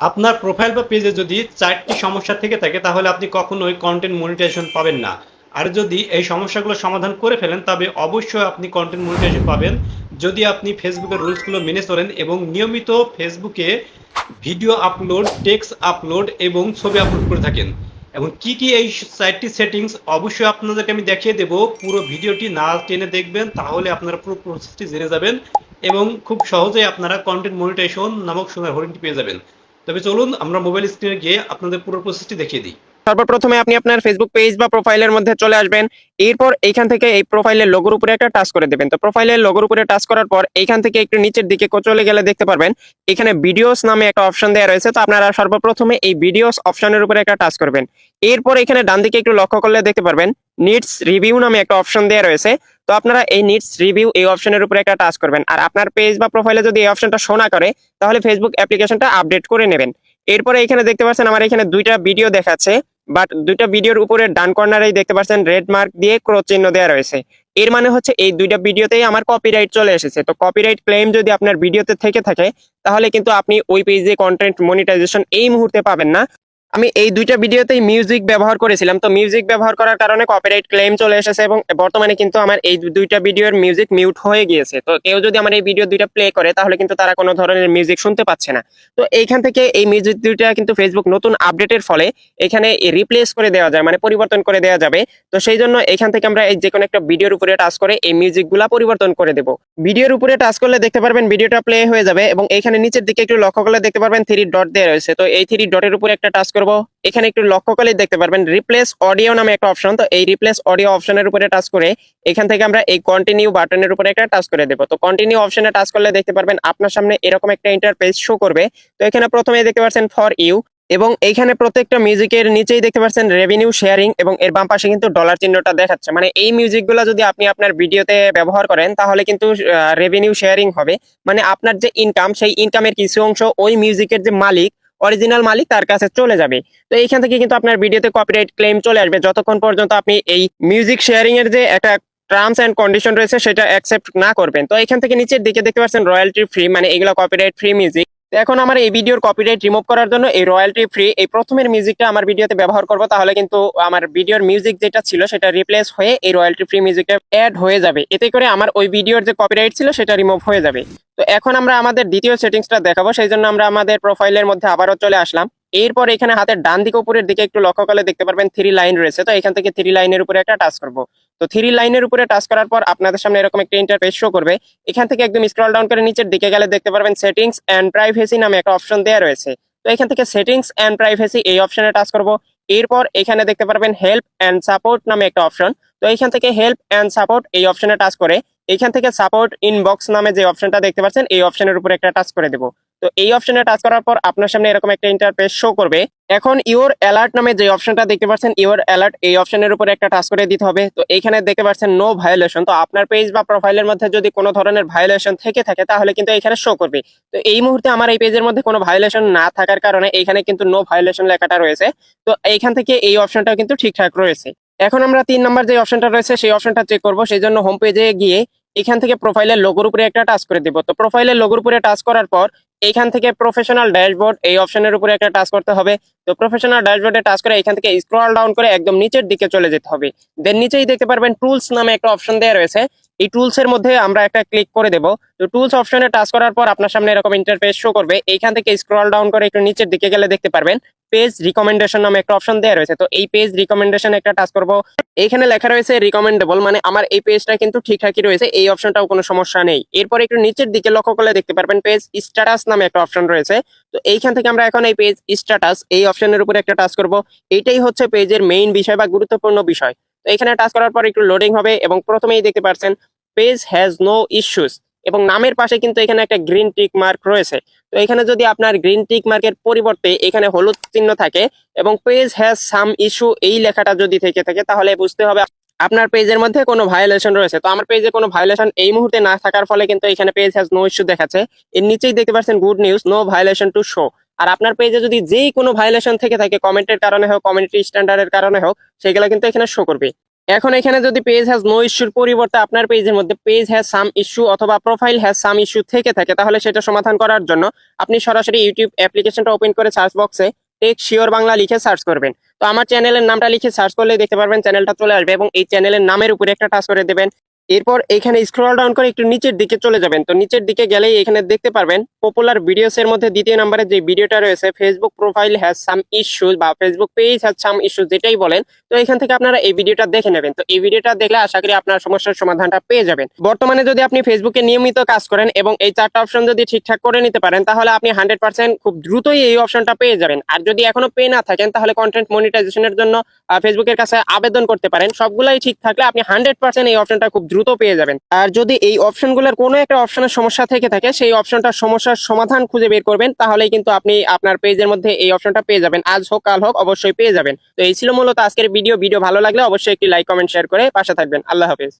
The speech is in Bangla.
আপনার প্রোফাইল বা পেজে যদি চারটি সমস্যা থেকে থাকে, তাহলে আপনি কখনোই কন্টেন্ট মনিটাইজেশন পাবেন না। আর যদি এই সমস্যাগুলো সমাধান করে ফেলেন, তবে অবশ্যই আপনি কন্টেন্ট মনিটাইজেশন পাবেন। যদি আপনি ফেসবুকের রুলসগুলো মেনে চলেন এবং নিয়মিত ফেসবুকে ভিডিও আপলোড টেক্সট আপলোড এবং ছবি আপলোড করে থাকেন। এবং কি কি এই চারটি সেটিংস অবশ্যই আপনাদেরকে আমি দেখিয়ে দেব। পুরো ভিডিওটি না টেনে দেখবেন, তাহলে আপনারা পুরো প্রসেসটি জেনে যাবেন এবং খুব সহজেই আপনারা কন্টেন্ট মনিটাইজেশন নামক সোনার হরিণটি পেয়ে যাবেন। তবে চলুন আমরা মোবাইল স্ক্রিনে গিয়ে আপনাদের পুরো প্রসেসটি দেখিয়ে দিই। সর্বপ্রথমে আপনি আপনার ফেসবুক পেজ বা প্রোফাইলের মধ্যে চলে আসবেন। এরপর এইখান থেকে এই প্রোফাইলের লোগোর উপরে একটা টাচ করে দেবেন। তো প্রোফাইলের লোগোর উপরে টাচ করার পর এইখান থেকে একটু নিচের দিকে চলে গেলে দেখতে পারবেন, এখানে ভিডিওস নামে একটা অপশন দেওয়া রয়েছে। তো আপনারা সর্বপ্রথমে এই ভিডিওস অপশনের উপরে একটা টাচ করবেন। এরপর এখানে ডান দিকে একটু লক্ষ্য করলে দেখতে পারবেন নিডস রিভিউ নামে একটা অপশন দেওয়া রয়েছে। তো আপনারা এই নিডস রিভিউ এই অপশনের উপরে একটা টাচ করবেন। আর আপনার পেজ বা প্রোফাইলে যদি এই অপশনটা শো না করে, তাহলে ফেসবুক অ্যাপ্লিকেশনটা আপডেট করে নেবেন। এরপরে এখানে দেখতে পাচ্ছেন, আমার এখানে দুইটা ভিডিও দেখাচ্ছে। বাট দুইটা ভিডিওর উপরে ডান কর্নারেই দেখতে পাচ্ছেন রেড মার্ক দিয়ে ক্রস চিহ্ন দেওয়া রয়েছে। এর মানে হচ্ছে এই দুইটা ভিডিওতেই আমার কপিরাইট চলে এসেছে। তো কপিরাইট ক্লেম যদি আপনার ভিডিওতে থেকে থাকে, তাহলে কিন্তু আপনি ওই পেজে কন্টেন্ট মনিটাইজেশন এই মুহূর্তে পাবেন না। আমি এই দুইটা ভিডিওতেই মিউজিক ব্যবহার করেছিলাম। তো মিউজিক ব্যবহার করার কারণে কপিরাইট ক্লেম চলে এসেছে এবং বর্তমানে কিন্তু আমার এই দুইটা ভিডিওর মিউজিক মিউট হয়ে গিয়েছে। তো কেউ যদি আমার এই ভিডিও দুইটা প্লে করে, তাহলে কিন্তু তারা কোনো ধরনের মিউজিক শুনতে পাচ্ছে না। তো এইখান থেকে এই মিউজিক দুইটা কিন্তু ফেসবুক নতুন আপডেটের ফলে এখানে রিপ্লেস করে দেওয়া যায় মানে পরিবর্তন করে দেওয়া যাবে। তো সেই জন্য এখান থেকে আমরা এই যে কোনো একটা ভিডিওর উপরে টাচ করে এই মিউজিকগুলা পরিবর্তন করে দেব। ভিডিওর উপরে টাচ করলে দেখতে পারবেন ভিডিওটা প্লে হয়ে যাবে এবং এখানে নিচের দিকে একটু লক্ষ্য করলে দেখতে পারবেন থ্রি ডট দেওয়া রয়েছে। তো এই থ্রি ডটের উপরে একটা টাচ করব। এখানে একটু লক্ষ্য করলে দেখতে পারবেন রিপ্লেস অডিও নামে একটা অপশন তো এই রিপ্লেস অডিও অপশনের উপরে টাচ করে এখান থেকে আমরা এই কন্টিনিউ বাটনের উপরে একটা টাচ করে দেবো। তো কন্টিনিউ অপশনে টাচ করলে দেখতে পারবেন, আপনার সামনে এরকম একটা ইন্টারফেস শো করবে। তো এখানে প্রথমে দেখতে পাচ্ছেন ফর ইউ এবং এইখানে প্রত্যেকটা মিউজিকের নিচেই দেখতে পাচ্ছেন রেভিনিউ শেয়ারিং এবং এর বাম পাশে কিন্তু ডলার চিহ্নটা দেখাচ্ছে। মানে এই মিউজিকগুলো যদি আপনি আপনার ভিডিওতে ব্যবহার করেন, তাহলে কিন্তু রেভিনিউ শেয়ারিং হবে। মানে আপনার যে ইনকাম সেই ইনকামের কিছু অংশ ওই মিউজিকের যে মালিক অরিজিনাল মালিক তার কাছে চলে যাবে। তো এইখান থেকে কিন্তু আপনার ভিডিওতে কপিরাইট ক্লেম চলে আসবে। যতক্ষণ পর্যন্ত আপনি এই মিউজিক শেয়ারিং এর যে একটা টার্মস এন্ড কন্ডিশন রয়েছে, সেটা অ্যাকসেপ্ট না করবেন। তো এখান থেকে নিচের দিকে দেখতে পাচ্ছেন রয়্যালটি ফ্রি মানে এগুলো কপিরাইট ফ্রি মিউজিক এখন আমার এই ভিডিওর কপিরাইট রিমুভ করার জন্য এই রয়্যালটি ফ্রি এই প্রথমের মিউজিকটা আমার ভিডিওতে ব্যবহার করব, তাহলে কিন্তু আমার ভিডিওর মিউজিক যেটা ছিল সেটা রিপ্লেস হয়ে এই রয়্যালটি ফ্রি মিউজিকটা অ্যাড হয়ে যাবে। এতে করে আমার ওই ভিডিওর যে কপিরাইট ছিল সেটা রিমুভ হয়ে যাবে। তো এখন আমরা আমাদের দ্বিতীয় সেটিংসটা দেখাবো, সেই জন্য আমরা আমাদের প্রোফাইলের মধ্যে আবারও চলে আসলাম। এরপর এখানে হাতের ডান দিকে উপরের দিকে একটু লক্ষ্য করলে দেখতে পারবেন থ্রি লাইন রয়েছে। তো এখান থেকে থ্রি লাইনের উপরে একটা টাচ করব। তো থ্রি লাইনের উপরে টাচ করার পর আপনাদের সামনে এরকম একটা ইন্টারফেস শো করবে। এখান থেকে একদম স্ক্রল ডাউন করে নিচের দিকে গেলে দেখতে পারবেন সেটিংস এন্ড প্রাইভেসি নামে একটা অপশন দেওয়া রয়েছে। তো এখান থেকে সেটিংস এন্ড প্রাইভেসি এই অপশনে টাচ করব। এরপর এখানে দেখতে পারবেন হেল্প এন্ড সাপোর্ট নামে একটা অপশন তো এইখান থেকে হেল্প এন্ড সাপোর্ট এই অপশনে টাচ করে। এখান থেকে সাপোর্ট ইনবক্স নামে যে অপশনটা দেখতে পাচ্ছেন, এই অপশনের উপরে একটা টাচ করে দেবো। তো এই অপশনে টাচ করার পর আপনার সামনে এরকম একটা ইন্টারফেস শো করবে। এখন ইওর অ্যালার্ট নামে যে অপশনটা দেখতে পাচ্ছেন ইওর অ্যালার্ট এই অপশনের উপরে একটা টাচ করে দিতে হবে। তো এখানে দেখতে পাচ্ছেন নো ভায়োলেশন তো আপনার পেজ বা প্রোফাইলের মধ্যে যদি কোনো ধরনের ভায়োলেশন থেকে থাকে, তাহলে কিন্তু এখানে শো করবে। তো এই মুহূর্তে আমার এই পেজের মধ্যে কোনো ভায়োলেশন না থাকার কারণে এখানে কিন্তু নো ভায়োলেশন লেখাটা রয়েছে। তো এইখান থেকে এই অপশনটাও কিন্তু ঠিকঠাক রয়েছে। এখন আমরা তিন নম্বর যে অপশনটা রয়েছে, সেই অপশনটা চেক করব। সেই জন্য হোম পেজে গিয়ে এখান থেকে প্রোফাইলের লোগোর উপরে একটা টাচ করে দিব। তো প্রোফাইলের লোগোর উপরে টাচ করার পর এইখান থেকে প্রফেশনাল ড্যাশবোর্ড এই অপশনের উপরে একটা টাচ করতে হবে। তো প্রফেশনাল ড্যাশবোর্ডে টাচ করে এখান থেকে স্ক্রল ডাউন করে একদম নিচের দিকে চলে যেতে হবে। দেন নিচেই দেখতে পারবেন টুলস নামে একটা অপশন দেওয়া রয়েছে। এই টুলস এর মধ্যে আমরা একটা ক্লিক করে দেব। তো টুলস অপশনে টাচ করার পর আপনার সামনে এরকম ইন্টারফেস শো করবে। এইখান থেকে স্ক্রল ডাউন করে একটু নিচের দিকে গেলে দেখতে পারবেন। পেজ রিকমেন্ডেশন নামে একটা অপশন দেওয়া রয়েছে। তো এই পেজ রিকমেন্ডেশন একটা টাচ করব। এইখানে লেখা রয়েছে রিকমেন্ডেবল মানে আমার এই পেজটা কিন্তু ঠিকঠাকই রয়েছে, এই অপশনটাও কোনো সমস্যা নেই। এরপর একটু নিচের দিকে লক্ষ্য করলে দেখতে পারবেন পেজ স্ট্যাটাস নামে একটা অপশন রয়েছে। তো এইখান থেকে আমরা এখন এই পেজ স্ট্যাটাস এই অপশনের উপরে একটা টাচ করব। এটাই হচ্ছে পেজের মেইন বিষয় বা গুরুত্বপূর্ণ বিষয়। তো এখানে টাচ করার পর একটু লোডিং হবে এবং প্রথমেই দেখতে পাচ্ছেন পেজ হ্যাজ নো ইস্যুস এবং নামের পাশে কিন্তু এখানে একটা গ্রিন টিক মার্ক রয়েছে। তো এখানে যদি আপনার গ্রিন টিক মার্কের পরিবর্তে এখানে হলুদ চিহ্ন থাকে এবং পেজ হ্যাজ সাম ইস্যু এই লেখাটা যদি থেকে থাকে, তাহলে বুঝতে হবে আপনার পেজের মধ্যে কোনো ভায়োলেশন রয়েছে। তো আমার পেজে কোনো ভায়োলেশন এই মুহূর্তে না থাকার ফলে কিন্তু এখানে পেজ হ্যাজ নো ইস্যু দেখাচ্ছে। এর নিচেই দেখতে পাচ্ছেন good news no violation to show আর আপনার পেজে যদি যেই কোনো ভায়োলেশন থেকে থাকে কমেন্টের কারণে হোক কমিউনিটি স্ট্যান্ডার্ডের কারণে হোক, সেগুলো কিন্তু এখানে শো করবে। এখন এখানে যদি পেজ হ্যাজ নো ইস্যুর পরিবর্তে আপনার পেজের মধ্যে পেজ হ্যাজ সাম ইস্যু অথবা প্রোফাইল হ্যাজ সাম ইস্যু থেকে থাকে, তাহলে সেটা সমাধান করার জন্য আপনি সরাসরি ইউটিউব অ্যাপ্লিকেশনটা ওপেন করে সার্চ বক্সে টেক শিওর বাংলা লিখে সার্চ করবেন। তো আমার চ্যানেলের নামটা লিখে সার্চ করলে দেখতে পারবেন চ্যানেলটা চলে আসবে এবং এই চ্যানেলের নামের উপরে একটা টাচ করে দেবেন। এরপর এখানে স্ক্রল ডাউন করে একটু নিচের দিকে চলে যাবেন। তো নিচের দিকে গেলেই এখানে দেখতে পারবেন পপুলার ভিডিওস এর মধ্যে দ্বিতীয় নম্বরে যে ভিডিওটা রয়েছে Facebook profile has some issues বা Facebook page has some issues যেটাই বলেন, তো এখান থেকে আপনারা এই ভিডিওটা দেখে নেবেন। তো এই ভিডিওটা দেখলে আশা করি আপনার সমস্যার সমাধানটা পেয়ে যাবেন। বর্তমানে যদি আপনি ফেসবুকে নিয়মিত কাজ করেন এবং এই চারটা অপশন যদি ঠিকঠাক করে নিতে পারেন, তাহলে আপনি হান্ড্রেড পার্সেন্ট খুব দ্রুতই এই অপশনটা পেয়ে যাবেন। আর যদি এখনও পেয়ে না থাকেন, তাহলে কন্টেন্ট মনিটাইজেশনের জন্য ফেসবুকের কাছে আবেদন করতে পারেন। সবগুলাই ঠিক থাকলে আপনি হান্ড্রেড পার্সেন্ট এই অপশনটা খুব দ্রুত পেয়ে যাবেন। আর যদি এই অপশনগুলোর কোনো একটা অপশনের সমস্যা থেকে থাকে, সেই অপশনটার সমস্যার সমাধান খুঁজে বের করবেন, তাহলেই কিন্তু আপনি আপনার পেজের মধ্যে এই অপশনটা পেয়ে যাবেন। আজ হোক, কাল হোক, অবশ্যই পেয়ে যাবেন। তো এই ছিল মূলত আজকের ভিডিও। ভিডিও ভালো লাগলে অবশ্যই একটি লাইক, কমেন্ট, শেয়ার করে পাশে থাকবেন। আল্লাহ হাফেজ।